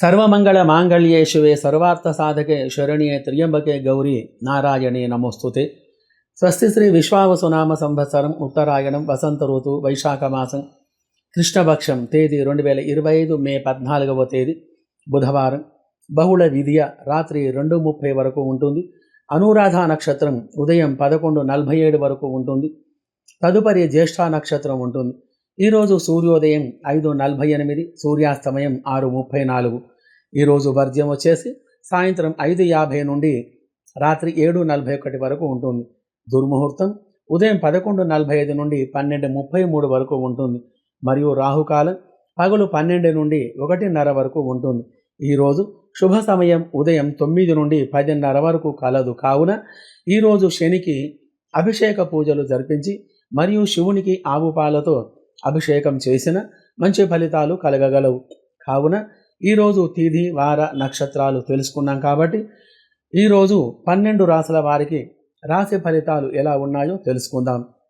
సర్వమంగళ మాంగళ్యే శివే సర్వార్థ సాధకే శరణ్యే త్ర్యంబకే గౌరీ నారాయణే నమోస్తుతే. స్వస్తి శ్రీ విశ్వావసునామ సంవత్సరం ఉత్తరాయణం వసంత ఋతు వైశాఖ మాసం కృష్ణపక్షం తేదీ రెండు వేల ఇరవై ఐదు మే పద్నాలుగవ తేదీ బుధవారం. బహుళ విధియ రాత్రి రెండు ముప్పై వరకు ఉంటుంది. అనురాధ నక్షత్రం ఉదయం పదకొండు నలభై ఏడు వరకు ఉంటుంది. తదుపరి జ్యేష్ఠ నక్షత్రం ఉంటుంది. ఈరోజు సూర్యోదయం ఐదు నలభై ఎనిమిది సూర్యాస్తమయం ఆరు ముప్పై నాలుగు. ఈరోజు వర్జ్యం వచ్చేసి సాయంత్రం ఐదు యాభై నుండి రాత్రి ఏడు నలభై ఒకటి వరకు ఉంటుంది. దుర్ముహూర్తం ఉదయం పదకొండు నలభై ఐదు నుండి పన్నెండు ముప్పై మూడు వరకు ఉంటుంది. మరియు రాహుకాలం పగలు పన్నెండు నుండి ఒకటిన్నర వరకు ఉంటుంది. ఈరోజు శుభ సమయం ఉదయం తొమ్మిది నుండి పదిన్నర వరకు కలదు. కావున ఈరోజు శనికి అభిషేక పూజలు జరిపించి మరియు శివునికి ఆవు పాలతో అభిషేకం చేసిన మంచి ఫలితాలు కలగగలవు. కావున ఈరోజు తిథి వార నక్షత్రాలు తెలుసుకున్నాం కాబట్టి ఈరోజు పన్నెండు రాసుల వారికి రాశి ఫలితాలు ఎలా ఉన్నాయో తెలుసుకుందాం.